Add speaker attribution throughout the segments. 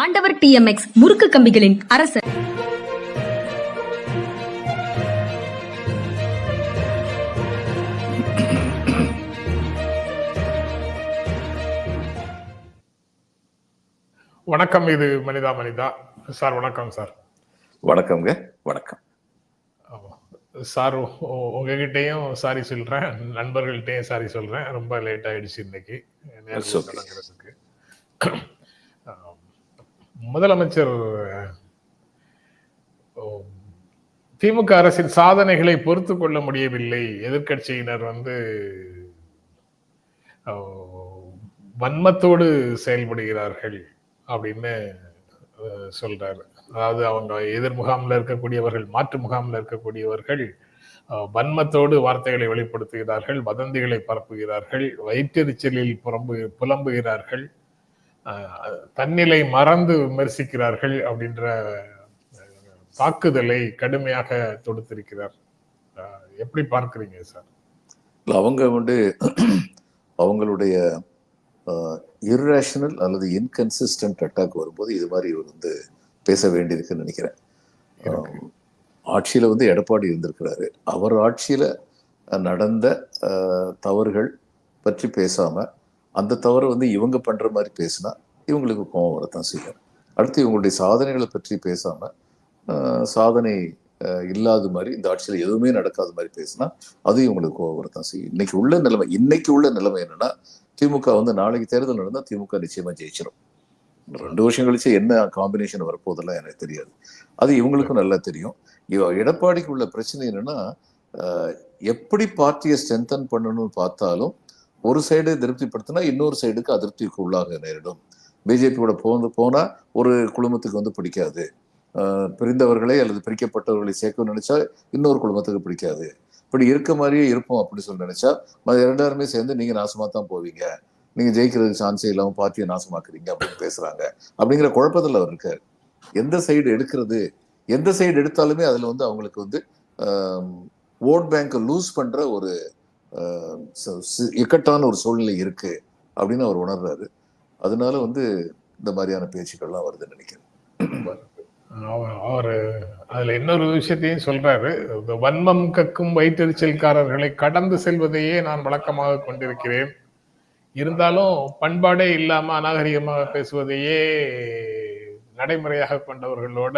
Speaker 1: ஆண்டவர் டிஎம்எக்ஸ் முறுக்கு கம்பிகளின் அரசர்.
Speaker 2: வணக்கம் இது மனிதா மனிதா. சார் வணக்கம் சார்.
Speaker 3: வணக்கம்ங்க வணக்கம்.
Speaker 2: சார் உங்ககிட்டயும் சாரி சொல்றேன் நண்பர்கள்ட்டையும் சாரி சொல்றேன். ரொம்ப லேட் ஆயிடுச்சு இன்னைக்கு. முதலமைச்சர் திமுக அரசின் சாதனைகளை பொறுத்து கொள்ள முடியவில்லை. எதிர்க்கட்சியினர் வந்து வன்மத்தோடு செயல்படுகிறார்கள் அப்படின்னு சொல்றாரு. அதாவது அவங்க எதிர் முகாமில் இருக்கக்கூடியவர்கள் மாற்று முகாம்ல இருக்கக்கூடியவர்கள் வன்மத்தோடு வார்த்தைகளை வெளிப்படுத்துகிறார்கள் வதந்திகளை பரப்புகிறார்கள் வயிற்றெரிச்சலில் புறம்பு புலம்புகிறார்கள். தன்னிலை மறந்து விமர்சிக்கிறார்கள் அப்படின்ற தாக்குதலை கடுமையாக தொடுத்திருக்கிறார். எப்படி பார்க்கிறீங்க சார்?
Speaker 3: இல்ல, அவங்க வந்து அவங்களுடைய இர்ரேஷனல் அல்லது இன்கன்சிஸ்டன்ட் அட்டாக் வரும்போது இது மாதிரி இவர் வந்து பேச வேண்டியிருக்குன்னு நினைக்கிறேன். ஆட்சியில வந்து எடப்பாடி இருந்திருக்கிறாரு. அவர் ஆட்சியில நடந்த தவறுகள் பற்றி பேசாம அந்த தவறை வந்து இவங்க பண்ற மாதிரி பேசினா இவங்களுக்கு கோவம் வரத்தான் செய்யும். அடுத்து இவங்களுடைய சாதனைகளை பற்றி பேசாம சாதனை இல்லாத மாதிரி இந்த ஆட்சியில் எதுவுமே நடக்காத மாதிரி பேசினா அது இவங்களுக்கு கோவம் வரத்தான் செய்யும். இன்னைக்கு உள்ள நிலைமை இன்னைக்கு உள்ள நிலைமை என்னன்னா திமுக வந்து நாளைக்கு தேர்தல் நடந்தால் திமுக நிச்சயமா ஜெயிச்சிடும் ரெண்டு வருஷம் கழிச்சு என்ன காம்பினேஷன் வரப்போதெல்லாம் எனக்கு தெரியாது. அது இவங்களுக்கும் நல்லா தெரியும். இவ எடப்பாடிக்கு உள்ள பிரச்சனை என்னன்னா எப்படி பார்ட்டியை ஸ்ட்ரென்தன் பண்ணணும்னு பார்த்தாலும் ஒரு சைடு திருப்திப்படுத்தினா இன்னொரு சைடுக்கு அதிருப்திக்கு உள்ளாக நேரிடும். பிஜேபியோட போந்து போனா ஒரு குழுமத்துக்கு வந்து பிடிக்காது. பிரிந்தவர்களை அல்லது பிரிக்கப்பட்டவர்களை சேர்க்கணும்னு நினைச்சா இன்னொரு குழுமத்துக்கு பிடிக்காது. இப்படி இருக்க மாதிரியே இருப்போம் அப்படின்னு சொல்லி நினைச்சா மற்ற இரண்டாருமே சேர்ந்து நீங்க நாசமா தான் போவீங்க. நீங்க ஜெயிக்கிறதுக்கு சான்ஸே இல்லாம பார்ட்டியை நாசமாக்குறீங்க அப்படின்னு பேசுறாங்க. அப்படிங்கிற குழப்பத்துல அவர் இருக்காரு. எந்த சைடு எடுக்கிறது எந்த சைடு எடுத்தாலுமே அதுல வந்து அவங்களுக்கு வந்து ஓட் பேங்கை லூஸ் பண்ற ஒரு இக்கட்டான ஒரு சூழ்நிலை இருக்கு அப்படின்னு அவர் உணர்றாரு. அதனால வந்து இந்த மாதிரியான பேச்சுக்கள்லாம் வருதுன்னு நினைக்கிறேன்.
Speaker 2: அவர் அதுல இன்னொரு விஷயத்தையும் சொல்றாரு. இந்த வன்மம் கக்கும் வயிற்றெரிச்சல்காரர்களை கடந்து செல்வதையே நான் வழக்கமாக கொண்டிருக்கிறேன். இருந்தாலும் பண்பாடே இல்லாம அநாகரிகமாக பேசுவதையே நடைமுறையாக கொண்டவர்களோட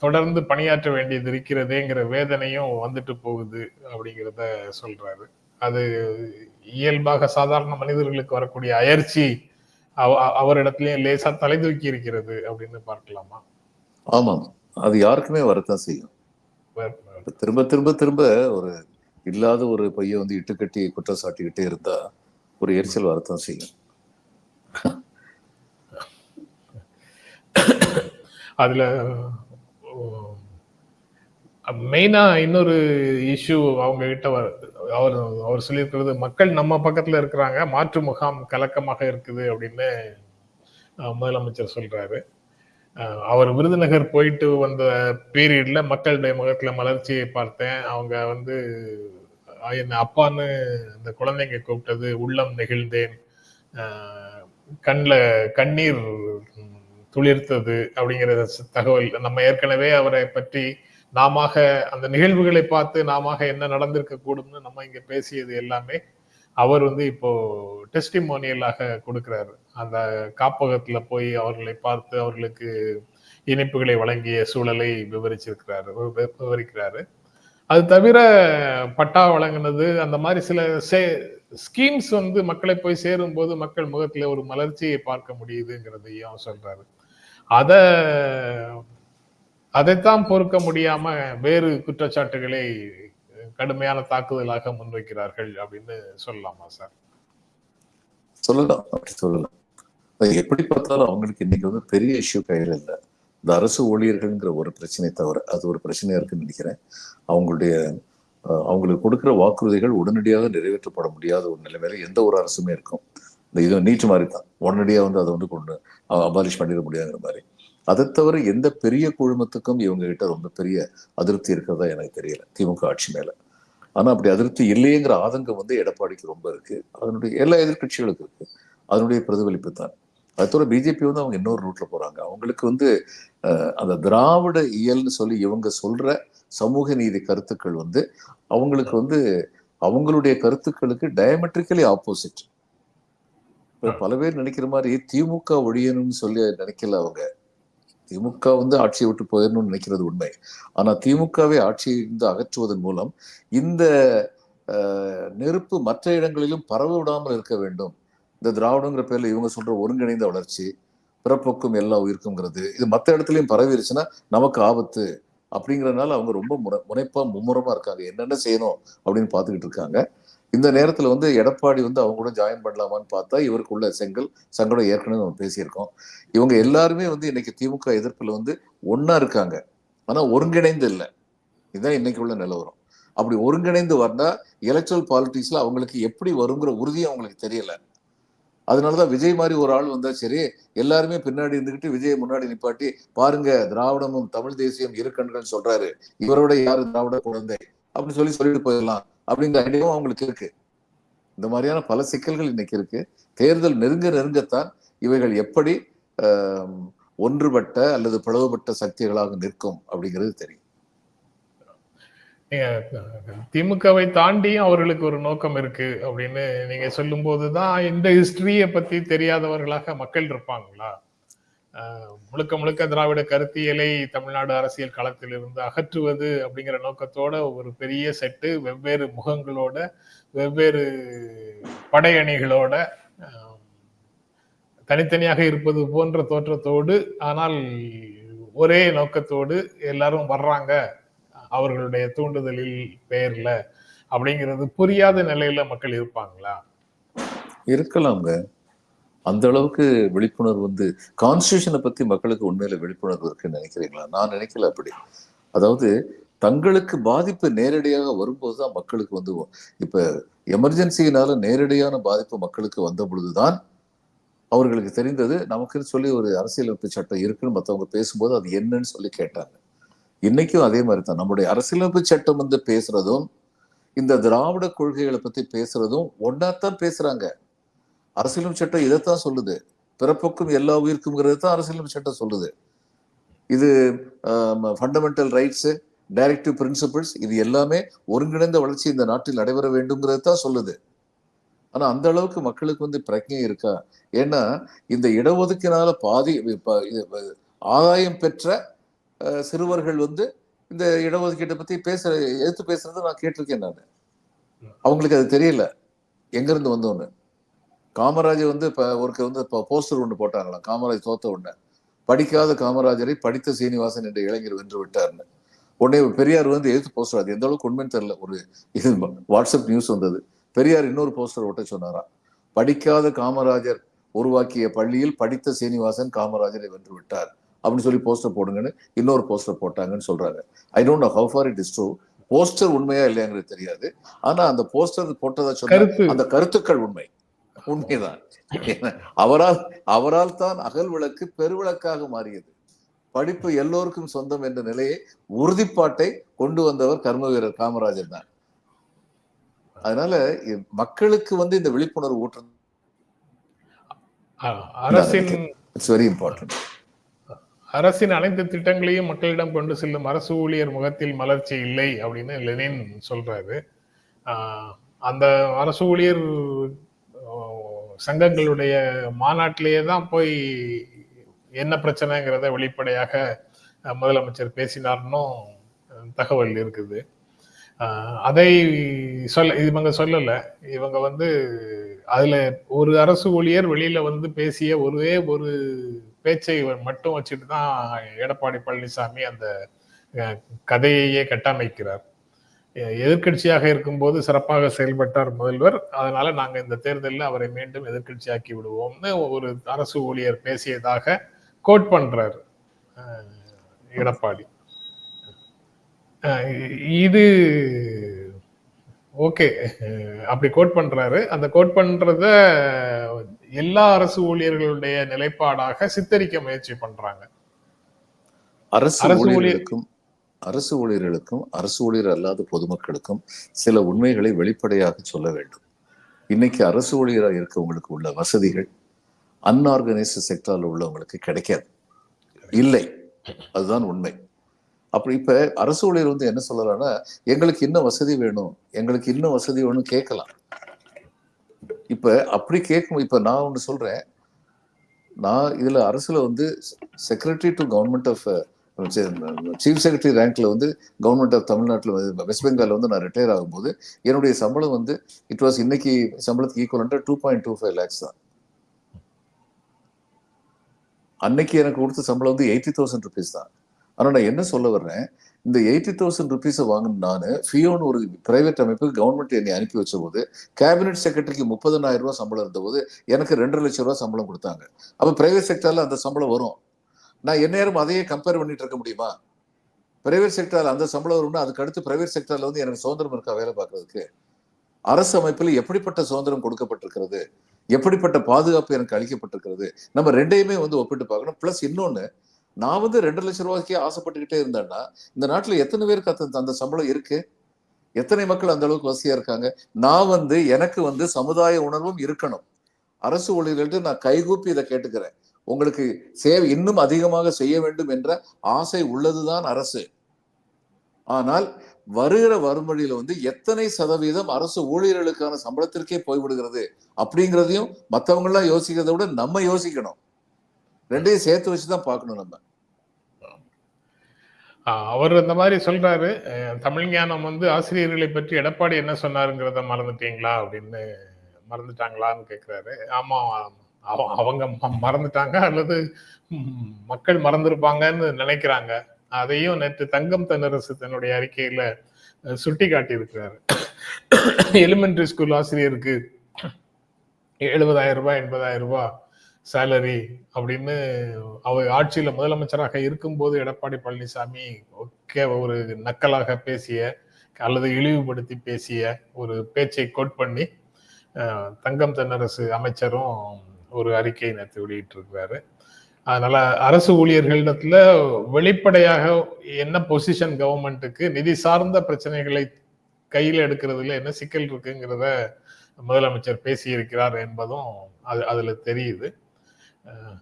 Speaker 2: தொடர்ந்து பணியாற்ற வேண்டியது இருக்கிறதேங்கிற வேதனையும் வந்துட்டு போகுது அப்படிங்கிறத சொல்றாரு. அது இயல்பாக சாதாரண மனிதர்களுக்கு வரக்கூடிய அயற்சி அவ- அவ- அவரிடத்திலயும் லேசா தலை தூக்கி இருக்கிறது அப்படின்னு பார்க்கலாமா?
Speaker 3: ஆமாம். அது யாருக்குமே வரத்தான் செய்யும். திரும்ப திரும்ப திரும்ப ஒரு இல்லாத ஒரு பையன் வந்து இட்டுக்கட்டி குற்றம் சாட்டிக்கிட்டே இருந்தா ஒரு எரிச்சல் வரத்தான் செய்யும்.
Speaker 2: அதுல மெயினா இன்னொரு இஷ்யூ அவங்க கிட்ட அவர் அவர் சொல்லியிருக்கிறது மக்கள் நம்ம பக்கத்துல இருக்கிறாங்க மாற்று முகாம் கலக்கமாக இருக்குது அப்படின்னு முதலமைச்சர் சொல்றாரு. அவர் விருதுநகர் போயிட்டு வந்த பீரியட்ல மக்களுடைய முகத்துல மலர்ச்சியை பார்த்தேன். அவங்க வந்து என்ன அப்பான்னு இந்த குழந்தைங்க கூப்பிட்டது உள்ளம் நெகிழ்ந்தேன். கண்ணில் கண்ணீர் துளிர்த்தது அப்படிங்கிற தகவல் நம்ம ஏற்கனவே அவரை பற்றி நாமாக அந்த நிகழ்வுகளை பார்த்து நாமாக என்ன நடந்திருக்க கூடும்னு நம்ம இங்க பேசியது எல்லாமே அவர் வந்து இப்போ டெஸ்டிமோனியலாக கொடுக்கிறாரு. அந்த காப்பகத்துல போய் அவர்களை பார்த்து அவர்களுக்கு இணைப்புகளை வழங்கிய சூழலை விவரிச்சிருக்கிறாரு விவரிக்கிறாரு. அது தவிர பட்டா வழங்கினது அந்த மாதிரி சில சே ஸ்கீம்ஸ் வந்து மக்களை போய் சேரும் போது மக்கள் முகத்துல ஒரு மலர்ச்சியை பார்க்க முடியுதுங்கிறதையும் சொல்றாரு. அதை அதைத்தான் பொறுக்க முடியாம வேறு குற்றச்சாட்டுகளை கடுமையான தாக்குதலாக முன்வைக்கிறார்கள் அப்படின்னு சொல்லலாமா சார்?
Speaker 3: சொல்லலாம் அப்படி சொல்லலாம். எப்படி பார்த்தாலும் அவங்களுக்கு இன்னைக்கு வந்து பெரிய இஷ்யூ கையில் இல்லை. இந்த அரசு ஊழியர்கள்ங்கிற ஒரு பிரச்சனை தவிர அது ஒரு பிரச்சனையா இருக்குன்னு நினைக்கிறேன். அவங்களுடைய அவங்களுக்கு கொடுக்குற வாக்குறுதிகள் உடனடியாக நிறைவேற்றப்பட முடியாத ஒரு நிலைமையில எந்த ஒரு அரசுமே இருக்கும். இந்த இது நீட் மாதிரி தான். உடனடியாக வந்து அதை வந்து கொண்டு அபாலிஷ் பண்ணிட முடியாங்கிற மாதிரி. அதை தவிர எந்த பெரிய குழுமத்துக்கும் இவங்க கிட்ட ரொம்ப பெரிய அதிருப்தி இருக்கிறதா எனக்கு தெரியல திமுக ஆட்சி மேல. ஆனா அப்படி அதிருப்தி இல்லையேங்கிற ஆதங்கம் வந்து எடப்பாடிக்கு ரொம்ப இருக்கு. அதனுடைய எல்லா எதிர்க்கட்சிகளுக்கும் இருக்கு. அதனுடைய பிரதிபலிப்பு தான். அது தவிர பிஜேபி வந்து அவங்க இன்னொரு ரூட்ல போறாங்க. அவங்களுக்கு வந்து அஹ், அந்த திராவிட இயல்னு சொல்லி இவங்க சொல்ற சமூக நீதி கருத்துக்கள் வந்து அவங்களுக்கு வந்து அவங்களுடைய கருத்துக்களுக்கு டயமெட்ரிக்கலி ஆப்போசிட் பல பேர் நினைக்கிற மாதிரி திமுக ஒழியணும்னு சொல்லி நினைக்கல அவங்க. திமுக வந்து ஆட்சியை விட்டு போயிடணும்னு நினைக்கிறது உண்மை. ஆனால் திமுகவை ஆட்சியிலிருந்து அகற்றுவதன் மூலம் இந்த நெருப்பு மற்ற இடங்களிலும் பரவ விடாமல் இருக்க வேண்டும். இந்த திராவிடங்கிற பேரில் இவங்க சொல்ற ஒருங்கிணைந்த வளர்ச்சி பிறப்போக்கும் எல்லா உயிருக்குங்கிறது இது மற்ற இடத்துலையும் பரவிருச்சுன்னா நமக்கு ஆபத்து அப்படிங்கிறதுனால அவங்க ரொம்ப முனை முனைப்பாக மும்முரமாக இருக்காங்க. என்னென்ன செய்யணும் அப்படின்னு பார்த்துக்கிட்டு இருக்காங்க. இந்த நேரத்துல வந்து எடப்பாடி வந்து அவங்க கூட ஜாயின் பண்ணலாமான்னு பார்த்தா இவருக்குள்ள செங்கல் சங்கடம் ஏற்கனவே நம்ம பேசியிருக்கோம். இவங்க எல்லாருமே வந்து இன்னைக்கு திமுக எதிர்ப்புல வந்து ஒன்றா இருக்காங்க. ஆனா ஒருங்கிணைந்து இல்லை. இதுதான் இன்னைக்கு உள்ள நிலவரம். அப்படி ஒருங்கிணைந்து வந்தால் எலக்ட்ரல் பாலிட்டிக்ஸில் அவங்களுக்கு எப்படி வருங்கிற உறுதி அவங்களுக்கு தெரியல. அதனாலதான் விஜய் மாதிரி ஒரு ஆள் வந்தா சரி எல்லாருமே பின்னாடி இருந்துகிட்டு விஜய் முன்னாடி நிப்பாட்டி பாருங்க திராவிடமும் தமிழ் தேசியம் இருக்கணும்னு சொல்றாரு. இவரோட யாரு திராவிட குழந்தை? அப்படின்னு சொல்லி சொல்லிட்டு போயிடலாம். அப்படிங்கிற ஐடியாவும் அவங்களுக்கு இருக்கு. இந்த மாதிரியான பல சிக்கல்கள் இன்னைக்கு இருக்கு. தேர்தல் நெருங்க நெருங்கத்தான் இவைகள் எப்படி ஒன்றுபட்ட அல்லது பிளவுபட்ட சக்திகளாக நிற்கும் அப்படிங்கிறது தெரியும்.
Speaker 2: திமுகவை தாண்டியும் அவர்களுக்கு ஒரு நோக்கம் இருக்கு அப்படின்னு நீங்க சொல்லும் போதுதான் இந்த ஹிஸ்டரிய பத்தி தெரியாதவர்களாக மக்கள் இருப்பாங்களா? முழுக்க முழுக்க திராவிட கருத்தியலை தமிழ்நாடு அரசியல் களத்தில் இருந்து அகற்றுவது அப்படிங்கிற நோக்கத்தோட ஒரு பெரிய செட்டு வெவ்வேறு முகங்களோட வெவ்வேறு படையணிகளோட தனித்தனியாக இருப்பது போன்ற தோற்றத்தோடு ஆனால் ஒரே நோக்கத்தோடு எல்லாரும் வர்றாங்க. அவர்களுடைய தூண்டுதலில் பெயர்ல அப்படிங்கிறது புரியாத நிலையில மக்கள் இருப்பாங்களா?
Speaker 3: இருக்கலாம் அந்த அளவுக்கு விழிப்புணர்வு வந்து கான்ஸ்டியூஷனை பத்தி மக்களுக்கு உண்மையில விழிப்புணர்வு இருக்குன்னு நினைக்கிறீங்களா? நான் நினைக்கல அப்படி. அதாவது தங்களுக்கு பாதிப்பு நேரடியாக வரும்போதுதான் மக்களுக்கு வந்து இப்ப எமர்ஜென்சியினால நேரடியான பாதிப்பு மக்களுக்கு வந்த பொழுதுதான் அவர்களுக்கு தெரிந்தது நமக்குன்னு சொல்லி ஒரு அரசியலமைப்பு சட்டம் இருக்குன்னு மற்றவங்க பேசும்போது அது என்னன்னு சொல்லி கேட்டாங்க. இன்னைக்கும் அதே மாதிரி தான். நம்முடைய அரசியலமைப்பு சட்டம் வந்து பேசுறதும் இந்த திராவிட கொள்கைகளை பத்தி பேசுறதும் ஒன்னாத்தான் பேசுறாங்க. அரசியலமைப்பு சட்டம் இதைத்தான் சொல்லுது. பிறப்புக்கும் எல்லா உயிருக்கும்ங்கிறது தான் அரசியலமைப்பு சட்டம் சொல்லுது. இது ஃபண்டமெண்டல் ரைட்ஸு டைரக்டிவ் பிரின்சிபிள்ஸ் இது எல்லாமே ஒருங்கிணைந்த வளர்ச்சி இந்த நாட்டில் நடைபெற வேண்டும்ங்கிறது தான் சொல்லுது. ஆனா அந்த அளவுக்கு மக்களுக்கு வந்து பிரஜை இருக்கா? ஏன்னா இந்த இடஒதுக்கினால பாதி இது ஆதாயம் பெற்ற அஹ், சிறுவர்கள் வந்து இந்த இடஒதுக்கீட்டை பத்தி பேசுற எடுத்து பேசுறதை நான் கேட்டிருக்கேன் நான். அவங்களுக்கு அது தெரியல. எங்கேருந்து வந்தோன்னு. காமராஜர் வந்து இப்ப ஒருக்க வந்து இப்போ போஸ்டர் ஒன்று போட்டாங்களாம் காமராஜ் தோத்த உடனே. படிக்காத காமராஜரை படித்த சீனிவாசன் என்ற இளைஞர் வென்று விட்டார்னு. உடனே பெரியார் வந்து எதிர்த்து போஸ்டர் அது எந்த அளவுக்கு உண்மைன்னு தெரியல. ஒரு இது வாட்ஸ்அப் நியூஸ் வந்தது. பெரியார் இன்னொரு போஸ்டர் ஒட்ட சொன்னாராம். படிக்காத காமராஜர் உருவாக்கிய பள்ளியில் படித்த சீனிவாசன் காமராஜரை வென்று விட்டார். அப்படின்னு சொல்லி போஸ்டர் போடுங்கன்னு இன்னொரு போஸ்டர் போட்டாங்கன்னு சொல்றாங்க. I don't know how far it is true poster உண்மையா இல்லையாங்கிறது தெரியாது. ஆனா அந்த போஸ்டர் போட்டதா சொன்ன அந்த கருத்துக்கள் உண்மை. உண்மைதான். அவரால் அவரால் தான் அகல் விளக்கு பெருவிளக்காக மாறியது. படிப்பு எல்லோருக்கும் சொந்தம் என்ற நிலையை உறுதிப்பாட்டை கொண்டு வந்தவர் கர்ம வீரர் காமராஜர் தான். அதனால மக்களுக்கு வந்து இந்த விழிப்புணர்வு ஊற்று
Speaker 2: அரசின்
Speaker 3: இட்ஸ் வெரி இம்பார்ட்டன்ட்
Speaker 2: அரசின் அனைத்து திட்டங்களையும் மக்களிடம் கொண்டு செல்லும் அரசு ஊழியர் முகத்தில் மலர்ச்சி இல்லை அப்படின்னு லெனின் சொல்றாரு. ஆஹ் அந்த அரசு ஊழியர் சங்கங்களுடைய மாநாட்டிலேயே தான் போய் என்ன பிரச்சனைங்கிறத வெளிப்படையாக முதலமைச்சர் பேசினார்னும் தகவல் இருக்குது. அதை சொல்ல இவங்க சொல்லலை. இவங்க வந்து அதில் ஒரு அரசு ஊழியர் வெளியில் வந்து பேசிய ஒரே ஒரு பேச்சை மட்டும் வச்சுட்டு தான் எடப்பாடி பழனிசாமி அந்த கதையையே கட்டமைக்கிறார். எ- எதிர்க்கட்சியாக இருக்கும்போது சிறப்பாக செயல்பட்டார் முதல்வர். அதனால நாங்க இந்த தேர்தலில் அவரை மீண்டும் எதிர்க்கட்சியாக்கி விடுவோம்னு ஒரு அரசு ஊழியர் பேசியதாக கோட் பண்றாரு எடப்பாடி. இது ஓகே அப்படி கோட் பண்றாரு. அந்த கோட் பண்றத எல்லா அரசு ஊழியர்களுடைய நிலைப்பாடாக சித்தரிக்க முயற்சி பண்றாங்க.
Speaker 3: அரசு
Speaker 2: அரசு ஊழியர்
Speaker 3: ஊழியர்களுக்கும் அரசு ஊழியர்களுக்கும் அரசு ஊழியர் அல்லாத பொதுமக்களுக்கும் சில உண்மைகளை வெளிப்படையாக சொல்ல வேண்டும். இன்னைக்கு அரசு ஊழியராக இருக்கவங்களுக்கு உள்ள வசதிகள் அன்ஆர்கனைஸ்டு செக்டரில் உள்ளவங்களுக்கு கிடைக்காது. இல்லை. அதுதான் உண்மை. அப்படி இப்போ அரசு ஊழியர் வந்து என்ன சொல்லலாம்னா எங்களுக்கு இன்னும் வசதி வேணும் எங்களுக்கு இன்னும் வசதி வேணும் கேட்கலாம். இப்போ அப்படி கேட்கும் இப்போ நான் ஒன்று சொல்கிறேன் நான் இதில் அரசில் வந்து secretary to government of chief secretary ரேங்க்ல வந்து கவர்மெண்ட் ஆஃப் தமிழ்நாட்டில் வெஸ்ட் பெங்காலில் வந்து நான் ரிட்டையர் ஆகும்போது என்னுடைய சம்பளம் வந்து இட் வாஸ் இன்னைக்கு சம்பளத்துக்கு ஈக்குவலண்டா two point two five lakhs தான். அன்னைக்கு எனக்கு கொடுத்த சம்பளம் வந்து எயிட்டி தௌசண்ட் ருபீஸ் தான். ஆனால் நான் என்ன சொல்ல வர்றேன்? இந்த எயிட்டி தௌசண்ட் ருபீஸை வாங்கின நான் ஃபியோன்னு ஒரு பிரைவேட் அமைப்பு கவர்மெண்ட் என்னை அனுப்பி வச்ச போது கேபினெட் செக்ரட்டரிக்கு முப்பதனாயிரம் ரூபா சம்பளம் இருந்தபோது எனக்கு ரெண்டரை லட்சம் ரூபா சம்பளம் கொடுத்தாங்க. அப்போ பிரைவேட் செக்டரில் அந்த சம்பளம் வரும். நான் எந்நேரம் அதையே கம்பேர் பண்ணிட்டு இருக்க முடியுமா? பிரைவேட் செக்டர்ல அந்த சம்பளம் வரும்னா அதுக்கு அடுத்து பிரைவேட் செக்டர்ல வந்து எனக்கு சுதந்திரம் இருக்கா வேலை பார்க்கறதுக்கு? அரசு அமைப்பில் எப்படிப்பட்ட சுதந்திரம் கொடுக்கப்பட்டிருக்கிறது? எப்படிப்பட்ட பாதுகாப்பு எனக்கு அளிக்கப்பட்டிருக்கிறது? நம்ம ரெண்டையுமே வந்து ஒப்பிட்டு பார்க்கணும். பிளஸ் இன்னொன்னு நான் வந்து ரெண்டு லட்சம் ரூபாய்க்கே ஆசைப்பட்டுக்கிட்டே இருந்தேன்னா இந்த நாட்டில் எத்தனை பேருக்கு அந்த அந்த சம்பளம் இருக்கு? எத்தனை மக்கள் அந்த அளவுக்கு வசதியாக இருக்காங்க? நான் வந்து எனக்கு வந்து சமுதாய உணர்வும் இருக்கணும். அரசு ஊழியர்கள்ட்ட நான் கைகூப்பி இதை கேட்டுக்கிறேன். உங்களுக்கு சேவை இன்னும் அதிகமாக செய்ய வேண்டும் என்ற ஆசை உள்ளதுதான் அரசு. ஆனால் வருகிற வறுமொழியில வந்து எத்தனை சதவீதம் அரசு ஊழியர்களுக்கான சம்பளத்திற்கே போய்விடுகிறது அப்படிங்கிறதையும் மத்தவங்க எல்லாம் யோசிக்கிறதை விட நம்ம யோசிக்கணும். ரெண்டையும் சேர்த்து வச்சுதான் பார்க்கணும் நம்ம.
Speaker 2: அவர் இந்த மாதிரி சொல்றாரு தமிழ் ஞானம் வந்து ஆசிரியர்களை பற்றி எடப்பாடி என்ன சொன்னாருங்கிறத மறந்துட்டீங்களா அப்படின்னு மறந்துட்டாங்களான்னு கேட்கிறாரு ஆமா அவங்க மறந்துட்டாங்க அல்லது மக்கள் மறந்திருப்பாங்கன்னு நினைக்கிறாங்க. அதையும் நேற்று தங்கம் தென்னரசு தன்னுடைய அறிக்கையில சுட்டி காட்டியிருக்கிறாரு எலிமெண்ட்ரி ஸ்கூல் ஆசிரியருக்கு எழுபதாயிரம் ரூபாய் எண்பதாயிரம் ரூபாய் சேலரி அப்படின்னு அவர் ஆட்சியில் முதலமைச்சராக இருக்கும்போது எடப்பாடி பழனிசாமி ஒக்கே ஒரு நக்கலாக பேசிய அல்லது இழிவுபடுத்தி பேசிய ஒரு பேச்சை கோட் பண்ணி தங்கம் தென்னரசு அமைச்சரும் ஒரு அறிக்கையை நேற்று வெளியிட்டிருக்கிறாரு. அதனால அரசு ஊழியர்களிடத்துல வெளிப்படையாக என்ன பொசிஷன் கவர்மெண்ட்டுக்கு நிதி சார்ந்த பிரச்சனைகளை கையில் எடுக்கிறதுல என்ன சிக்கல் இருக்குங்கிறத முதலமைச்சர் பேசியிருக்கிறார் என்பதும் அது அதுல தெரியுது.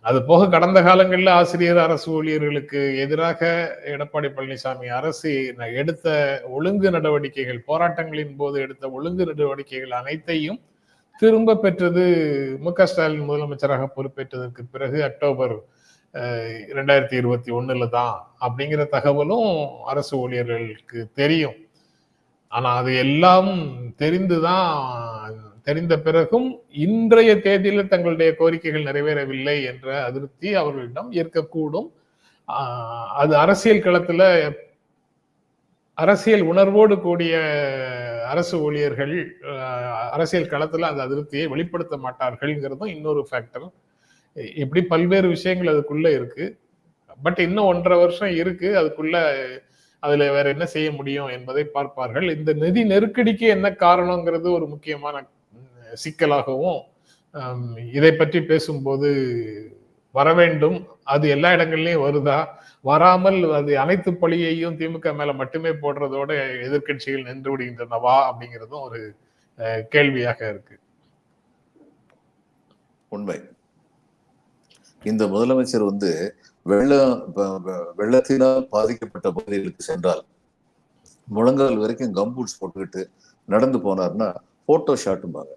Speaker 2: அது போக கடந்த காலங்களில் ஆசிரியர் அரசு ஊழியர்களுக்கு எதிராக எடப்பாடி பழனிசாமி அரசு எடுத்த ஒழுங்கு நடவடிக்கைகள் போராட்டங்களின் போது எடுத்த ஒழுங்கு நடவடிக்கைகள் அனைத்தையும் திரும்ப பெற்றது மு க ஸ்டாலின் முதலமைச்சராக பொறுப்பேற்றதற்கு பிறகு அக்டோபர் ரெண்டாயிரத்தி இரண்டாயிரத்தி இருபத்தி ஒண்ணுல தான் அப்படிங்கிற தகவலும் அரசு ஊழியர்களுக்கு தெரியும். ஆனா அது எல்லாம் தெரிந்துதான் தெரிந்த பிறகும் இன்றைய தேதியில தங்களுடைய கோரிக்கைகள் நிறைவேறவில்லை என்ற அதிருப்தி அவர்களிடம் இருக்கக்கூடும். அது அரசியல் களத்துல அரசியல் உணர்வோடு கூடிய அரசு ஊழியர்கள் அரசியல் களத்தில் அந்த அதிருப்தியை வெளிப்படுத்த மாட்டார்கள்ங்கிறதும் இன்னொரு ஃபேக்டர் இப்படி பல்வேறு விஷயங்கள் அதுக்குள்ள இருக்கு. பட் இன்னும் ஒன்றரை வருஷம் இருக்கு. அதுக்குள்ள அதுல வேற என்ன செய்ய முடியும் என்பதை பார்ப்பார்கள். இந்த நிதி நெருக்கடிக்கு என்ன காரணங்கிறது ஒரு முக்கியமான சிக்கலாகவும் இதை பற்றி பேசும்போது வர வேண்டும். அது எல்லா இடங்கள்லயும் வருதா? வராமல் அது அனைத்து பழியையும் திமுக மேல மட்டுமே போடுறதோட எதிர்க்கட்சிகள் நின்று விடுகின்றனவா அப்படிங்கிறதும் ஒரு கேள்வியாக இருக்கு.
Speaker 3: உண்மை. இந்த முதலமைச்சர் வந்து வெள்ளம் வெள்ளத்தினால் பாதிக்கப்பட்ட பகுதிகளுக்கு சென்றால் முழங்கால் வரைக்கும் கம்பூட்ஸ் போட்டுக்கிட்டு நடந்து போனார்னா போட்டோ ஷாட்டும்பாங்க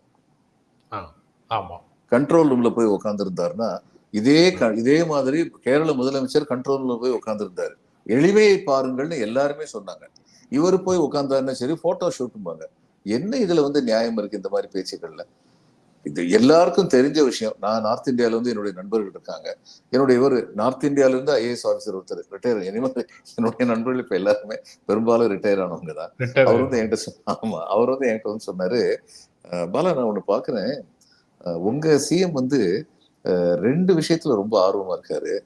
Speaker 2: ஆமா.
Speaker 3: கண்ட்ரோல் ரூம்ல போய் உட்காந்துருந்தாருன்னா இதே இதே மாதிரி கேரள முதலமைச்சர் கண்ட்ரோல் ரூம்ல போய் உட்காந்துருந்தாரு எளிமையை பாருங்கள்னு எல்லாருமே சொன்னாங்க. இவர் போய் உட்கார்ந்தாருன்னா சரி போட்டோ ஷூட்டும்பாங்க என்ன இதுல வந்து நியாயம் இருக்கு இந்த மாதிரி பேச்சுக்கள்ல? இது எல்லாருக்கும் தெரிஞ்ச விஷயம். நான் நார்த் இந்தியால இருந்து என்னுடைய நண்பர்கள் இருக்காங்க. என்னுடைய இவர் நார்த் இந்தியால இருந்து ஐஏஎஸ் ஆஃபீஸர் ஒருத்தர் ரிட்டையர் என்னுடைய நண்பர்கள் இப்ப எல்லாருமே பெரும்பாலும் ரிட்டையர் ஆனவங்க தான். அவர் வந்து என்கிட்ட ஆமா அவர் வந்து என்கிட்ட வந்து சொன்னாரு "அஹ், பாலா நான் ஒண்ணு பாக்குறேன். உங்க சிஎம் வந்து ரெண்டு விஷயத்துல ரொம்ப ஆர்வமா இருக்காரு.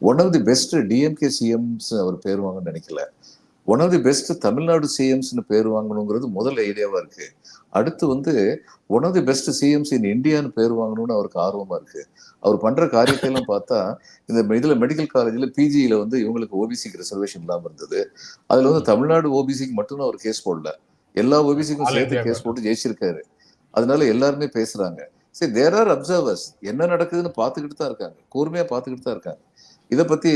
Speaker 3: One of the best DMK CMs அவர் பேர் வாங்கன்னு நினைக்கல. One of the best Tamil Nadu சிஎம்ஸ்னு பேர் வாங்கணுங்கிறது முதல் ஐடியாவா இருக்கு. அடுத்து வந்து one of the best CMs in இந்தியான்னு பேர் வாங்கணும்னு அவருக்கு ஆர்வமா இருக்கு. அவர் பண்ற காரியத்தை எல்லாம் பார்த்தா இந்த இதுல மெடிக்கல் காலேஜ்ல பிஜியில வந்து இவங்களுக்கு ஓபிசிக்கு ரிசர்வேஷன் இல்லாம இருந்தது. அதுல வந்து தமிழ்நாடு ஓபிசிக்கு மட்டும்தான் அவர் கேஸ் போடல. எல்லா ஓபிசிக்கும் சேர்த்து கேஸ் போட்டு ஜெயிச்சிருக்காரு. அதனால எல்லாருமே பேசுறாங்க. சரி தேர் ஆர் அப்சர்வர்ஸ் என்ன நடக்குதுன்னு பார்த்துக்கிட்டு தான் இருக்காங்க. கூர்மையா பார்த்துக்கிட்டு தான் இருக்காங்க. இதை பத்தி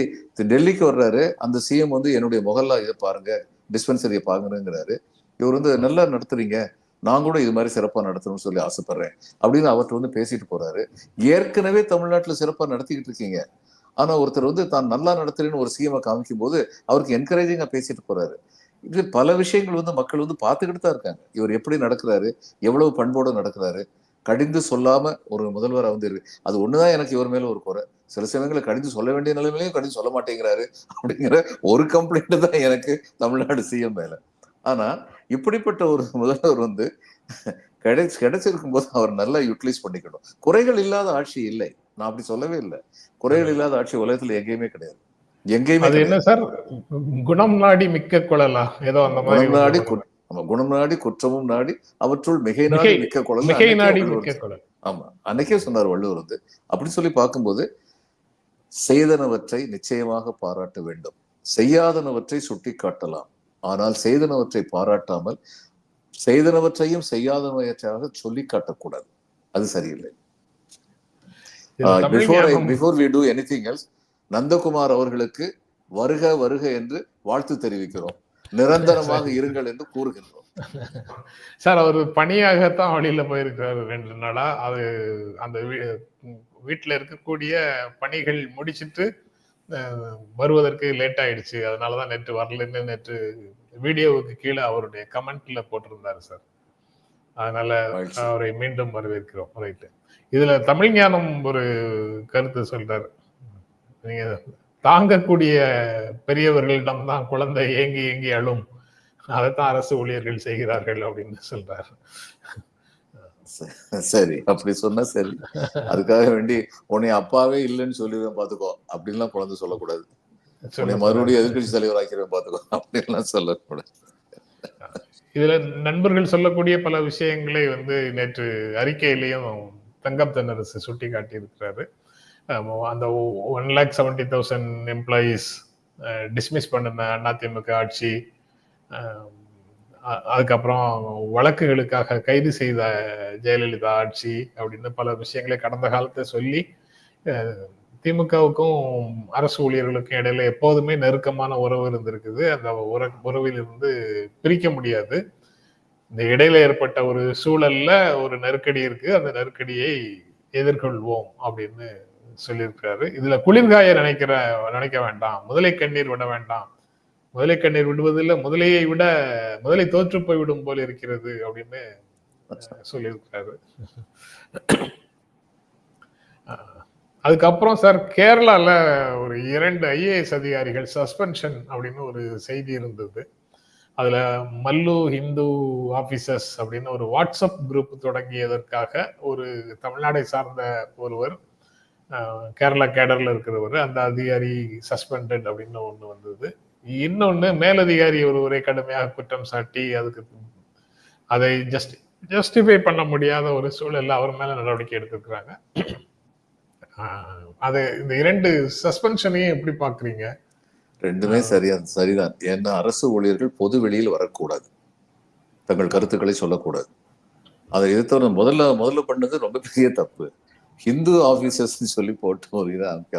Speaker 3: டெல்லிக்கு வர்றாரு. அந்த சிஎம் வந்து என்னுடைய முகல்லா இதை பாருங்க டிஸ்பென்சரியை பாருங்கிறாரு இவர் வந்து நல்லா நடத்துறீங்க. நான் கூட இது மாதிரி சிறப்பா நடத்தணும்னு சொல்லி ஆசைப்படுறேன். அப்படின்னு அவர்கிட்ட வந்து பேசிட்டு போறாரு. ஏற்கனவே தமிழ்நாட்டுல சிறப்பா நடத்திக்கிட்டு இருக்கீங்க. ஆனா ஒருத்தர் வந்து தான் நல்லா நடத்துறேன்னு ஒரு சிஎம் காமிக்கும் போது அவருக்கு என்கரேஜிங்கா பேசிட்டு போறாரு. இது பல விஷயங்கள் வந்து மக்கள் வந்து பார்த்துக்கிட்டு தான் இருக்காங்க. இவர் எப்படி நடக்கிறாரு எவ்வளவு பண்போடு நடக்கிறாரு கடிந்து சொல்லாம ஒரு முதல்வரா வந்து இருக்கு. அது ஒண்ணுதான் எனக்கு இவர் மேல ஒரு குறை. சில சமயங்களில் கடிந்து சொல்ல வேண்டிய நிலைமையிலையும் கடிந்து சொல்ல மாட்டேங்கிறாரு அப்படிங்கிற ஒரு கம்ப்ளைண்ட் தான் எனக்கு தமிழ்நாடு சிஎம் மேல. ஆனா இப்படிப்பட்ட ஒரு முதல்வர் வந்து கிடை கிடைச்சிருக்கும் போது அவர் நல்லா யூட்டிலைஸ் பண்ணிக்கணும். குறைகள் இல்லாத ஆட்சி இல்லை. நான் அப்படி சொல்லவே இல்லை. குறைகள் இல்லாத ஆட்சி உலகத்துல எங்கேயுமே கிடையாது. எங்கேயுமே
Speaker 2: என்ன. சார்? குணம் நாடி மிக்க குழலா? ஏதோ அந்த மாதிரி
Speaker 3: நாடி ஆமா, குணம் நாடி குற்றமும் நாடி அவற்றுள் மிகை நாடி
Speaker 2: மிகை-
Speaker 3: மிக்க குழல் ஆமா அன்னைக்கே சொன்னார் வள்ளுவர் வந்து. அப்படி சொல்லி பார்க்கும்போது செய்தனவற்றை நிச்சயமாக பாராட்ட வேண்டும். செய்யாதனவற்றை சுட்டி காட்டலாம். ஆனால் செய்தனவற்றை பாராட்டாமல் செய்தனவற்றையும் செய்யாதனவற்றாக சொல்லி காட்டக்கூடாது. அது சரியில்லை. Before before we do anything else Nandakumar அவர்களுக்கு வருக வருக என்று வாழ்த்து தெரிவிக்கிறோம். நிரந்தரமாக இருங்கள் என்று கூறுகின்றோம்.
Speaker 2: சார் அவர் பணியாகத்தான் வெளியில போயிருக்கிறாரு ரெண்டு நாளா. அது அந்த வீட்டுல இருக்கக்கூடிய பணிகள் முடிச்சிட்டு வருவதற்கு லேட் ஆயிடுச்சு. அதனாலதான் நேற்று வரலன்னு நேற்று வீடியோவுக்கு கீழே அவருடைய கமெண்ட்ல போட்டிருந்தாரு சார். அதனால. அவரை மீண்டும் வரவேற்கிறோம். ரைட்டு இதுல தமிழ் ஞானம் ஒரு கருத்து சொல்றாரு. நீங்க தாங்கக்கூடிய பெரியவர்களிடம் தான் குழந்தை ஏங்கி ஏங்கி அழும். அதைத்தான் அரசு ஊழியர்கள் செய்கிறார்கள் அப்படின்னு சொல்றாரு.
Speaker 3: சரி அப்படி சொன்னா சரி. அதுக்காக வேண்டி உன்னை அப்பாவே இல்லைன்னு சொல்லிடுவேன் பாத்துக்கோ. அப்படின்லாம் குழந்தை சொல்லக்கூடாது. உன்னை மறுபடியும் எதிர்கட்சி தலைவர் ஆக்கிடுவேன் பாத்துக்கோ. அப்படின்லாம் சொல்லக்கூடாது.
Speaker 2: இதுல நண்பர்கள் சொல்லக்கூடிய பல விஷயங்களை வந்து நேற்று அறிக்கையிலையும் தங்கம் தென்னரசு சுட்டி காட்டியிருக்கிறாரு அந்த one lakh seventy thousand employees dismiss பண்ணின அதிமுக ஆட்சி அதுக்கப்புறம் வழக்குகளுக்காக கைது செய்த ஜெயலலிதா ஆட்சி அப்படின்னு பல விஷயங்களை கடந்த காலத்தை சொல்லி திமுகவுக்கும் அரசு ஊழியர்களுக்கும் இடையில எப்போதுமே நெருக்கமான உறவு இருந்திருக்குது. அந்த உற உறவிலிருந்து பிரிக்க முடியாது. இந்த இடையில ஏற்பட்ட ஒரு சூழல்ல ஒரு நெருக்கடி இருக்கு. அந்த நெருக்கடியை எதிர்கொள்வோம் அப்படின்னு சொல்லியிருக்கிறாரு. இதுல குளிர்காய நினைக்கிற நினைக்க வேண்டாம். முதலை கண்ணீர் விட வேண்டாம். முதலை கண்ணீர் விடுவதில்ல முதலையை விட முதலை தோற்று போய் விடும் போல் இருக்கிறது அப்படின்னு சொல்லியிருக்கிறாரு. அதுக்கப்புறம் சார் கேரளால ஒரு இரண்டு ஐஏஎஸ் அதிகாரிகள் சஸ்பென்ஷன் அப்படின்னு ஒரு செய்தி இருந்தது. அதுல மல்லு ஹிந்து ஆபீசர்ஸ் அப்படின்னு ஒரு வாட்ஸ்அப் குரூப் தொடங்கியதற்காக ஒரு தமிழ்நாடை சார்ந்த ஒருவர் கேரளா கேடர்ல இருக்கிறவர் அந்த அதிகாரி சஸ்பெண்டட் அப்படின்னு ஒண்ணு வந்தது. இன்னொன்னு மேலதிகாரி ஒருவரை கடுமையாக குற்றம் சாட்டி அதுக்கு அதை ஜஸ்ட் ஜஸ்டிஃபை பண்ண முடியாத ஒரு சூழல்ல அவர் மேல நடவடிக்கை எடுத்திருக்கிறாங்க. அது இந்த இரண்டு சஸ்பென்ஷனையும் எப்படி பாக்குறீங்க?
Speaker 3: ரெண்டுமே சரியா சரிதான். ஏன்னா அரசு ஊழியர்கள் பொது வெளியில் வரக்கூடாது. தங்கள் கருத்துக்களை சொல்லக்கூடாது. அதை எதிர்த்தவரை முதல்ல முதல்ல பண்ணது ரொம்ப பெரிய தப்பு. ஹிந்து ஆபீசர்ஸ் சொல்லி போட்டு ஒரு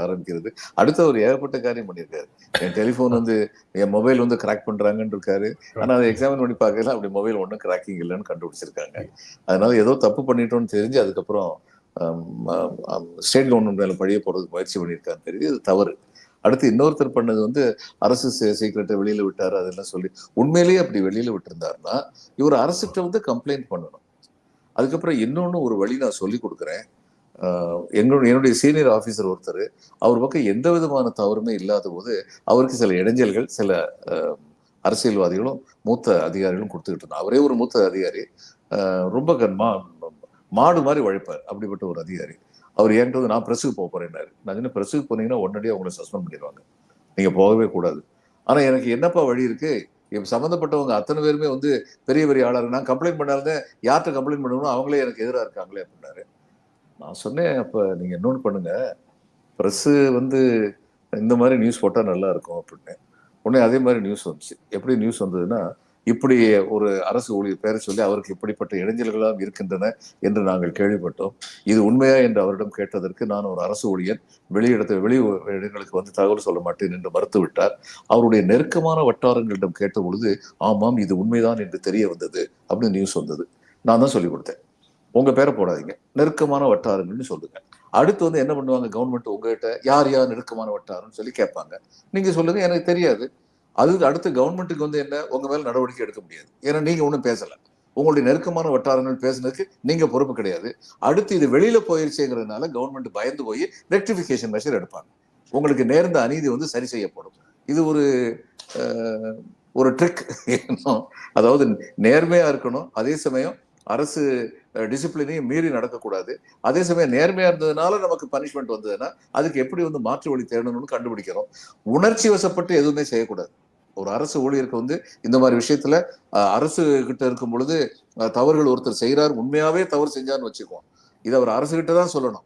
Speaker 3: ஆரம்பிக்கிறது. அடுத்து அவர் ஏகப்பட்ட காரியம் பண்ணியிருக்காரு. என் டெலிஃபோன் வந்து என் மொபைல் வந்து கிராக் பண்றாங்கன்னு இருக்காரு. ஆனா அதை எக்ஸாமின் பண்ணி பார்க்கல அப்படி மொபைல் ஒன்றும் கிராக்கிங் இல்லைன்னு கண்டுபிடிச்சிருக்காங்க. அதனால ஏதோ தப்பு பண்ணிட்டோம்னு தெரிஞ்சு அதுக்கப்புறம் ஸ்டேட் கவர்மெண்ட் மேல பழிய போடுறதுக்கு முயற்சி பண்ணியிருக்கான்னு தெரியுது. இது தவறு. அடுத்து இன்னொருத்தர் பண்ணது வந்து அரசு சீக்கிரட்டை வெளியில விட்டாரு அதெல்லாம் சொல்லி. உண்மையிலேயே அப்படி வெளியில விட்டுருந்தாருன்னா இவர் அரசுகிட்ட வந்து கம்ப்ளைண்ட் பண்ணணும். அதுக்கப்புறம் இன்னொன்னு ஒரு வழி நான் சொல்லி கொடுக்குறேன். எங்களுடைய என்னுடைய சீனியர் ஆஃபீஸர் ஒருத்தர் அவர் பக்கம் எந்த விதமான தவறுமே இல்லாத போது அவருக்கு சில இடைஞ்சல்கள் சில அரசியல்வாதிகளும் மூத்த அதிகாரிகளும் கொடுத்துக்கிட்டு இருந்தாங்க. அவரே ஒரு மூத்த அதிகாரி. ரொம்ப கண்மா மாடு மாதிரி உழைப்பார். அப்படிப்பட்ட ஒரு அதிகாரி. அவர் என்கிட்ட வந்து நான் பிரஸுக்கு போக போறேன்னாரு நான் என்ன பிரஸுக்கு போனீங்கன்னா உடனடியாக உங்களை சஸ்பெண்ட் பண்ணிடுவாங்க. நீங்க போகவே கூடாது. ஆனா எனக்கு என்னப்பா வழி இருக்கு? இப்ப சம்மந்தப்பட்டவங்க அத்தனை பேருமே வந்து பெரிய பெரிய ஆளா நான் கம்ப்ளைண்ட் பண்ணாருந்தேன் யார்கிட்ட கம்ப்ளைண்ட் பண்ணணும் அவங்களே எனக்கு எதிராக இருக்காங்களே அப்படின்னாரு. நான் சொன்னேன் அப்போ நீங்கள் இன்னொன்று பண்ணுங்க. ப்ரெஸ்ஸு வந்து இந்த மாதிரி நியூஸ் போட்டால் நல்லா இருக்கும் அப்படின்னு. உடனே அதே மாதிரி நியூஸ் வந்துச்சு. எப்படி நியூஸ் வந்ததுன்னா இப்படி ஒரு அரசு ஊழியர் பெயரை சொல்லி அவருக்கு இப்படிப்பட்ட இடைஞ்சல்களாக இருக்கின்றன என்று நாங்கள் கேள்விப்பட்டோம். இது உண்மையா என்று அவரிடம் கேட்டதற்கு நான் ஒரு அரசு ஊழியர் வெளியிடத்து வெளி இடங்களுக்கு வந்து தகவல் சொல்ல மாட்டேன் என்று மறுத்துவிட்டார். அவருடைய நெருக்கமான வட்டாரங்களிடம் கேட்ட பொழுது ஆமாம் இது உண்மைதான் என்று தெரிய வந்தது அப்படின்னு நியூஸ் வந்தது. நான் தான் சொல்லிக் கொடுத்தேன். உங்க பேரை போடாதீங்க. நெருக்கமான வட்டாரங்கள்னு சொல்லுங்க. அடுத்து வந்து என்ன பண்ணுவாங்க? கவர்மெண்ட் உங்ககிட்ட யார் யார் நெருக்கமான வட்டாரம்னு சொல்லி கேட்பாங்க. நீங்க சொல்லுங்க எனக்கு தெரியாது. அது அடுத்து கவர்மெண்ட்டுக்கு வந்து என்ன? உங்க மேல நடவடிக்கை எடுக்க முடியாது. ஏன்னா நீங்க ஒன்றும் பேசல. உங்களுடைய நெருக்கமான வட்டாரங்கள் பேசுனதுக்கு நீங்க பொறுப்பு கிடையாது. அடுத்து இது வெளியில போயிருச்சுங்கிறதுனால கவர்மெண்ட் பயந்து போய் ரெக்டிஃபிகேஷன் மெஷர் எடுப்பாங்க. உங்களுக்கு நேர்ந்த அநீதி வந்து சரி செய்யப்படும். இது ஒரு ஒரு ட்ரிக் அதாவது நேர்மையா இருக்கணும். அதே சமயம் அரசு டிசிப்ளினையும் மீறி நடக்கக்கூடாது. அதே சமயம் நேர்மையா இருந்ததுனால நமக்கு பனிஷ்மெண்ட் வந்ததுன்னா அதுக்கு எப்படி வந்து மாற்று வழி தேடணும்னு கண்டுபிடிக்கிறோம். உணர்ச்சி வசப்பட்டு எதுவுமே செய்யக்கூடாது. ஒரு அரசு ஊழியருக்கு வந்து இந்த மாதிரி விஷயத்துல அரசு கிட்ட இருக்கும் பொழுது தவறுகள் ஒருத்தர் செய்கிறார் உண்மையாவே தவறு செஞ்சான்னு வச்சுக்குவோம். இதை அவர் அரசு கிட்ட தான் சொல்லணும்.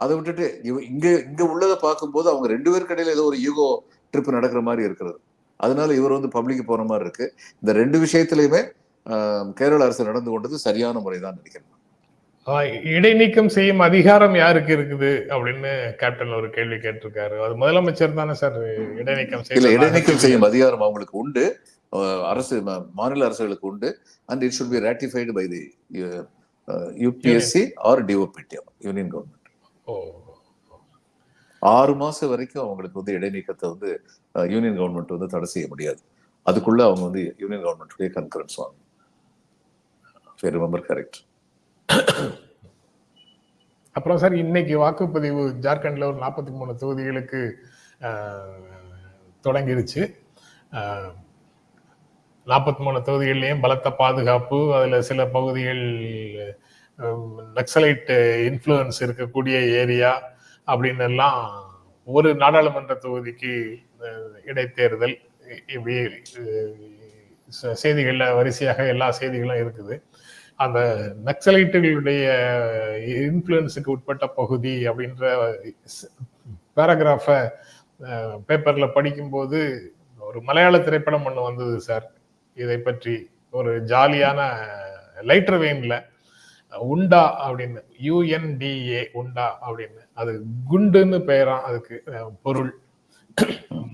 Speaker 3: அதை விட்டுட்டு இவ இங்க இங்க உள்ளதை பார்க்கும்போது அவங்க ரெண்டு பேருக்கு இடையில ஏதோ ஒரு ஈகோ ட்ரிப் நடக்கிற மாதிரி இருக்கிறது. அதனால இவர் வந்து பப்ளிக் போற மாதிரி இருக்கு. இந்த ரெண்டு விஷயத்திலயுமே கேரள அரசு நடந்து கொண்டது சரியான முறைதான் நினைக்கிறேன்.
Speaker 2: இடைநீக்கம் செய்யும் அதிகாரம் யாருக்கு இருக்குது? அப்படின்னு கேப்டன் ஒரு கேள்வி கேட்டிருக்காரு. அது முதலமைச்சர் தானே சார் இடைநீக்கம்
Speaker 3: இல்ல
Speaker 2: செய்ய
Speaker 3: இடைநீக்கம் செய்யும் அதிகாரம் அவங்களுக்கு உண்டு. அரசு மாநில அரசுகளுக்கு உண்டு. And it should be ratified by the UPSC or D O P T M union government ஆறு மாசம் வரைக்கும் அவங்களுக்கு வந்து இடைநீக்கத்தை வந்து யூனியன் கவர்மெண்ட் வந்து தடை செய்ய முடியாது. அதுக்குள்ள அவங்க வந்து யூனியன் கவர்மெண்ட்டுடைய கன்கரன்ஸ் வாங்கணும். ரிமெம்பர் கரெக்ட்
Speaker 2: அப்புறம் சார் இன்னைக்கு வாக்குப்பதிவு ஜார்க்கண்ட்ல ஒரு நாற்பத்தி மூணு தொகுதிகளுக்கு தொடங்கிடுச்சு நாற்பத்தி மூணு தொகுதிகள்லையும் பலத்த பாதுகாப்பு அதில் சில பகுதிகள் நக்சலைட் இன்ஃப்ளூயன்ஸ் இருக்கக்கூடிய ஏரியா அப்படின்னு எல்லாம் ஒரு நாடாளுமன்ற தொகுதிக்கு இடைத்தேர்தல் இப்படி செய்திகளில் வரிசையாக எல்லா செய்திகளும் இருக்குது. அந்த நக்சலைட்டுகளுடைய இன்ஃப்ளூயன்ஸுக்கு உட்பட்ட பகுதி அப்படின்ற பேராகிராஃபை பேப்பரில் படிக்கும்போது ஒரு மலையாள திரைப்படம் ஒன்று வந்தது சார். இதை பற்றி ஒரு ஜாலியான லைட்டர் வெயின்ல உண்டா அப்படின்னு யூஎன்டிஏ உண்டா அப்படின்னு அது குண்டுன்னு பெயரான் அதுக்கு பொருள்.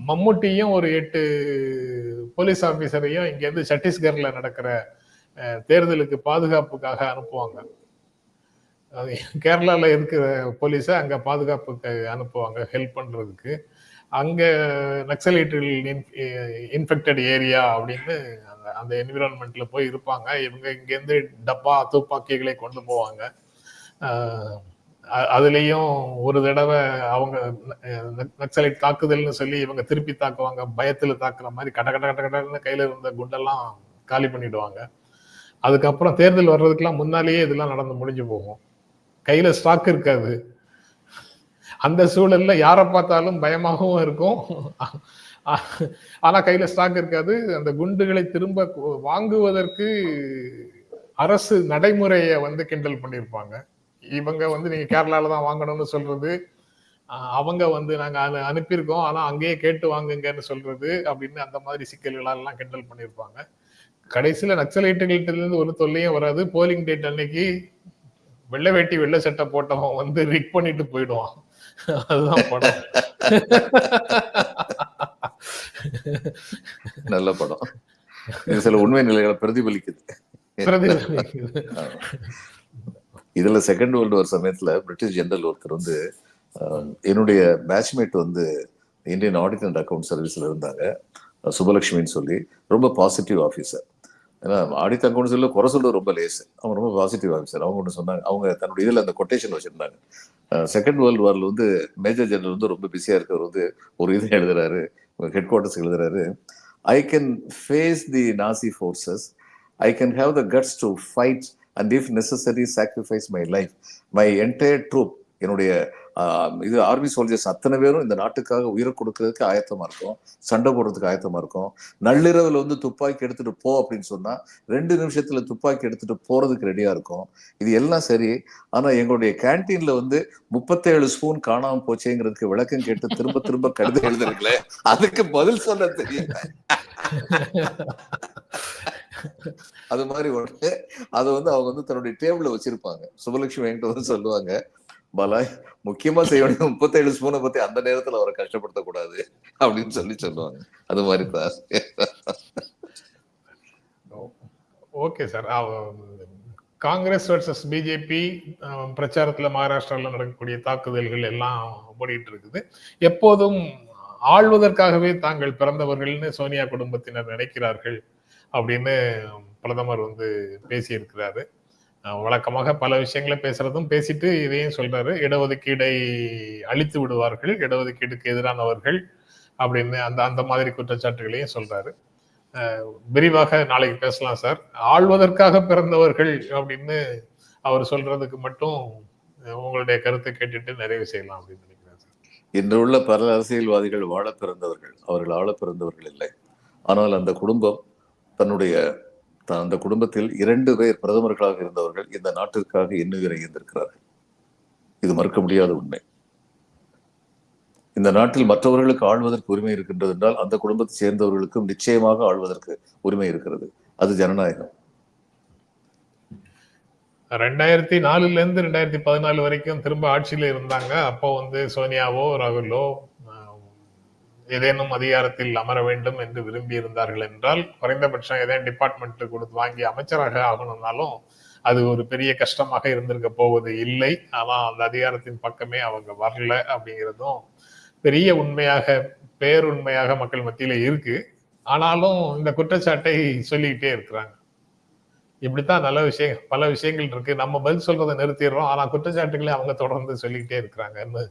Speaker 2: மம்முட்டியும் ஒரு எட்டு போலீஸ் ஆபீசரையும் இங்கேருந்து சத்தீஸ்கர்ல நடக்கிற தேர்தலுக்கு பாதுகாப்புக்காக அனுப்புவாங்க. அது கேரளாவில் இருக்கிற போலீஸை அங்கே பாதுகாப்புக்கு அனுப்புவாங்க ஹெல்ப் பண்ணுறதுக்கு அங்கே நக்சலைட்டில் இன்ஃபெக்டட் ஏரியா அப்படின்னு அந்த அந்த என்விரான்மெண்ட்ல போய் இருப்பாங்க. இவங்க இங்கேருந்து டப்பா துப்பாக்கிகளை கொண்டு போவாங்க. அதுலேயும் ஒரு தடவை அவங்க நக்சலைட் தாக்குதல்னு சொல்லி இவங்க திருப்பி தாக்குவாங்க. பயத்தில் தாக்குற மாதிரி கட கட கட கடன்னு கையில் இருந்த குண்டெல்லாம் காலி பண்ணிடுவாங்க. அதுக்கப்புறம் தேர்தல் வர்றதுக்கெல்லாம் முன்னாலேயே இதெல்லாம் நடந்து முடிஞ்சு போகும். கையில ஸ்டாக் இருக்காது. அந்த சூழல்ல யாரை பார்த்தாலும் பயமாகவும் இருக்கும். ஆனா கையில ஸ்டாக் இருக்காது. அந்த குண்டுகளை திரும்ப வாங்குவதற்கு அரசு நடைமுறையை வந்து கிண்டல் பண்ணியிருப்பாங்க. இவங்க வந்து நீங்க கேரளால தான் வாங்கணும்னு சொல்றது. அவங்க வந்து நாங்க அனு- அனுப்பியிருக்கோம். ஆனா அங்கேயே கேட்டு வாங்குங்கன்னு சொல்றது அப்படின்னு அந்த மாதிரி சிக்கல்களெல்லாம் கிண்டல் பண்ணியிருப்பாங்க. கடைசியில நக்சலைட்டுகள்கிட்ட இருந்து ஒரு தொல்லையும் வராது. போலிங் டேட் அன்னைக்கு வெள்ளை வேட்டி வெள்ளை சட்டை போட்டவன் வந்து ரிக் பண்ணிட்டு போயிடுவான். அதுதான் படம்.
Speaker 3: நல்ல படம். இது சில உண்மை நிலைகளை பிரதிபலிக்குது. இதுல செகண்ட் வேர்ல்டு வார் சமயத்துல பிரிட்டிஷ் ஜெனரல் ஒருத்தர் வந்து என்னுடைய பேட்ச்மேட் வந்து இந்தியன் ஆடிட் அண்ட் அக்கவுண்ட் சர்வீஸ்ல இருந்தாங்க. சுபலட்சுமின்னு சொல்லி ரொம்ப பாசிட்டிவ் ஆஃபீஸர் ஏன்னா ஆடிட் அக்கவுண்ட் சொல்ல குறை சொல்றது ரொம்ப லேஸ் அவங்க ரொம்ப பாசிட்டிவ் ஆஃபீஸர் அவங்க ஒன்று சொன்னாங்க. அவங்க தன்னுடைய இதில் அந்த கொட்டேஷன் வச்சிருந்தாங்க. செகண்ட் வேர்ல்டு வாரில் வந்து மேஜர் ஜெனரல் வந்து ரொம்ப பிஸியாக இருக்கிறவர் வந்து ஒரு இதை எழுதுறாரு. ஹெட் குவார்ட்டர்ஸ் எழுதுறாரு. I can face the Nazi forces I can have the guts to fight and if necessary sacrifice my life my entire troop என்னுடைய ஆஹ், இது ஆர்மி சோல்ஜர்ஸ் அத்தனை பேரும் இந்த நாட்டுக்காக உயிரை கொடுக்கறதுக்கு ஆயத்தமா இருக்கும். சண்டை போடுறதுக்கு ஆயத்தமா இருக்கும். நள்ளிரவில் வந்து துப்பாக்கி எடுத்துட்டு போ அப்படின்னு சொன்னா ரெண்டு நிமிஷத்துல துப்பாக்கி எடுத்துட்டு போறதுக்கு ரெடியா இருக்கும். இது எல்லாம் சரி. ஆனா எங்களுடைய கேன்டீன்ல வந்து முப்பத்தேழு ஸ்பூன் காணாம போச்சேங்கிறதுக்கு விளக்கம் கேட்டு திரும்ப திரும்ப கடிதம் எழுதுறீங்களே? அதுக்கு பதில் சொல்ல தெரியல. அது மாதிரி ஒன்று அதை வந்து அவங்க வந்து தன்னுடைய டேபிள்ல வச்சிருப்பாங்க. சுபலட்சுமி என்கிட்ட வந்து சொல்லுவாங்க. பாலா முக்கியமா செய்ய வேண்டிய முப்பத்தேழு ஸ்பூனை பத்தி அந்த நேரத்துல அவரை கஷ்டப்படுத்த கூடாது அப்படின்னு சொல்லி சொல்லுவாங்க. அது மாதிரி தான்.
Speaker 2: Okay sir. Congress versus BJP பிரச்சாரத்துல மகாராஷ்டிராவில் நடக்கக்கூடிய தாக்குதல்கள் எல்லாம் ஓடிட்டு இருக்குது. எப்போதும் ஆள்வதற்காகவே தாங்கள் பிறந்தவர்கள்னு சோனியா குடும்பத்தினர் நினைக்கிறார்கள் அப்படின்னு பிரதமர் வந்து பேசியிருக்கிறாரு. வழக்கமாக பல விஷயங்களை பேசுறதும் பேசிட்டு இதையும் சொல்றாரு. இடஒதுக்கீடை அழித்து விடுவார்கள் இடஒதுக்கீடுக்கு எதிரானவர்கள் அப்படின்னு அந்த அந்த மாதிரி குற்றச்சாட்டுகளையும் சொல்றாரு. விரிவாக நாளைக்கு பேசலாம் சார். ஆள்வதற்காக பிறந்தவர்கள் அப்படின்னு அவர் சொல்றதுக்கு மட்டும் உங்களுடைய கருத்தை கேட்டுட்டு நிறைவு செய்யலாம் அப்படின்னு நினைக்கிறேன் சார்.
Speaker 3: இன்று உள்ள பல அரசியல்வாதிகள் வாழ பிறந்தவர்கள் அவர்கள் ஆழ பிறந்தவர்கள் இல்லை. ஆனால் அந்த குடும்பம் தன்னுடைய அந்த குடும்பத்தில் இரண்டு பேர் பிரதமர்களாக இருந்தவர்கள் இந்த நாட்டிற்காக இன்னுயிரை இருந்திருக்கிறார்கள் இது மறுக்க முடியாத உண்மை. இந்த நாட்டில் மற்றவர்களுக்கு ஆள்வதற்கு உரிமை இருக்கின்றது என்றால் அந்த குடும்பத்தை சேர்ந்தவர்களுக்கும் நிச்சயமாக ஆள்வதற்கு உரிமை இருக்கிறது. அது ஜனநாயகம்.
Speaker 2: ரெண்டாயிரத்தி நாலுல இருந்து ரெண்டாயிரத்தி பதினாலு வரைக்கும் திரும்ப ஆட்சியில இருந்தாங்க. அப்போ வந்து சோனியாவோ ராகுலோ ஏதேனும் அதிகாரத்தில் அமர வேண்டும் என்று விரும்பி இருந்தார்கள் என்றால் குறைந்தபட்சம் ஏதேனும் டிபார்ட்மெண்ட் கொடுத்து வாங்கி அமைச்சராக ஆகணும்னாலும் அது ஒரு பெரிய கஷ்டமாக இருந்திருக்க போவது இல்லை. ஆனா அந்த அதிகாரத்தின் பக்கமே அவங்க வரல அப்படிங்கிறதும் பெரிய உண்மையாக பேருண்மையாக மக்கள் மத்தியில இருக்கு. ஆனாலும் இந்த குற்றச்சாட்டை சொல்லிக்கிட்டே இருக்கிறாங்க. இப்படித்தான் நல்ல விஷயம் பல விஷயங்கள் இருக்கு. நம்ம பதில் சொல்றதை நிறுத்திடுறோம். ஆனா குற்றச்சாட்டுகளை அவங்க தொடர்ந்து சொல்லிக்கிட்டே இருக்கிறாங்கன்னு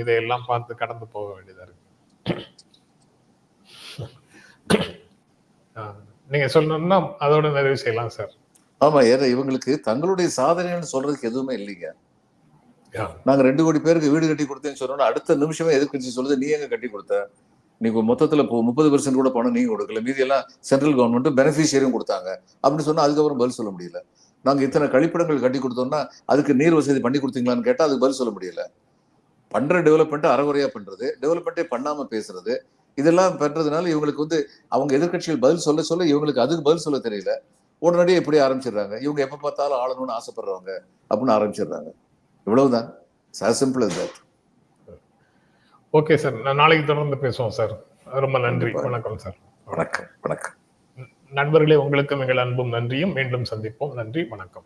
Speaker 2: இதையெல்லாம் பார்த்து கடந்து போக வேண்டியதா இருக்கு. நீங்க சொல்லணும்னா அதோட நிறைவு செய்யலாம் சார்.
Speaker 3: ஆமா ஏன்னா இவங்களுக்கு தங்களுடைய சாதனைன்னு சொல்றதுக்கு எதுவுமே இல்லைங்க. நாங்க ரெண்டு கோடி பேருக்கு வீடு கட்டி கொடுத்தேன்னு சொன்னோம்னா அடுத்த நிமிஷமே எதிர்க்கட்சி சொல்லுது நீ எங்க கட்டி கொடுத்த? நீங்க மொத்தத்துல முப்பது பெர்சென்ட் கூட பணம் நீங்க கொடுக்கல. மீதி எல்லாம் சென்ட்ரல் கவர்மெண்ட் பெனிஃபிஷியரியும் கொடுத்தாங்க. அப்படின்னு சொன்னா அதுக்கப்புறம் பதில் சொல்ல முடியல. நாங்க இத்தனை கழிப்பிடங்கள் கட்டி கொடுத்தோம்னா அதுக்கு நீர் வசதி பண்ணி கொடுத்தீங்களான்னு கேட்டா அதுக்கு பதில் சொல்ல முடியல. பண்ற டெவலப்மெண்ட் அறகுறையா பண்றது டெவலப்மெண்ட்டே பண்ணாம பேசுறது இதெல்லாம் பண்றதுனால இவங்களுக்கு வந்து அவங்க எதிர்க்கட்சிகள் பதில் சொல்ல சொல்ல இவங்களுக்கு அதுக்கு பதில் சொல்ல தெரியல. உடனடியே இப்படி ஆரம்பிச்சிடுறாங்க. இவங்க எப்ப பார்த்தாலும் ஆளணும்னு ஆசைப்படுறவங்க அப்படின்னு ஆரம்பிச்சிடுறாங்க. இவ்வளவுதான். Simple as that.
Speaker 2: Okay sir நான் நாளைக்கு தொடர்ந்து பேசுவோம் சார் ரொம்ப நன்றி. வணக்கம் சார்
Speaker 3: வணக்கம். வணக்கம்.
Speaker 2: நண்பர்களே உங்களுக்கும் எங்கள் அன்பும் நன்றியும். மீண்டும் சந்திப்போம். நன்றி. வணக்கம்.